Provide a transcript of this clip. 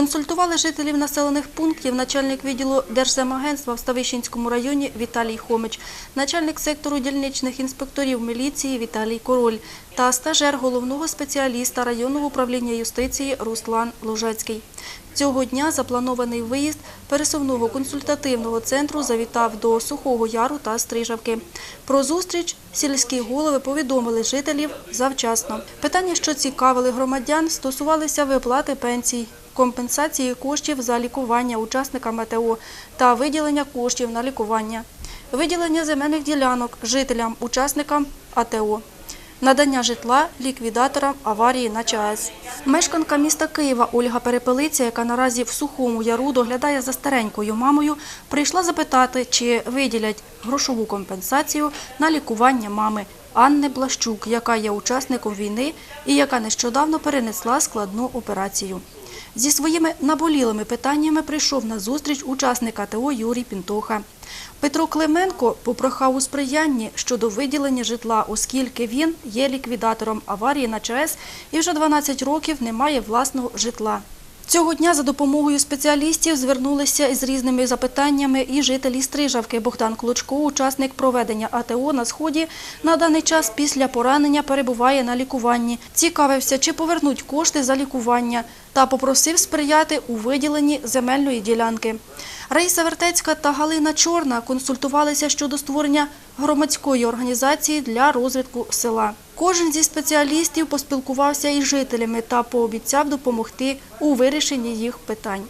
Консультували жителів населених пунктів начальник відділу Держземагентства в Ставищенському районі Віталій Хомич, начальник сектору дільничних інспекторів міліції Віталій Король та стажер головного спеціаліста районного управління юстиції Руслан Лужецький. Цього дня запланований виїзд пересувного консультативного центру завітав до Сухого Яру та Стрижавки. Про зустріч сільські голови повідомили жителів завчасно. Питання, що цікавили громадян, стосувалися виплати пенсій, компенсації коштів за лікування учасникам АТО та виділення коштів на лікування, виділення земельних ділянок жителям, учасникам АТО. Надання житла ліквідаторам аварії на ЧАЕС. Мешканка міста Києва Ольга Перепелиця, яка наразі в сухому яру доглядає за старенькою мамою, прийшла запитати, чи виділять грошову компенсацію на лікування мами Анни Блащук, яка є учасником війни і яка нещодавно перенесла складну операцію. Зі своїми наболілими питаннями прийшов на зустріч учасник АТО Юрій Пінтоха. Петро Клименко попрохав у сприянні щодо виділення житла, оскільки він є ліквідатором аварії на ЧАЕС і вже 12 років не має власного житла. Цього дня за допомогою спеціалістів звернулися із різними запитаннями і жителі Стрижавки. Богдан Клочко, учасник проведення АТО на Сході, на даний час після поранення перебуває на лікуванні. Цікавився, чи повернуть кошти за лікування, та попросив сприяти у виділенні земельної ділянки. Раїса Вертецька та Галина Чорна консультувалися щодо створення громадської організації для розвитку села. Кожен зі спеціалістів поспілкувався із жителями та пообіцяв допомогти у вирішенні їх питань.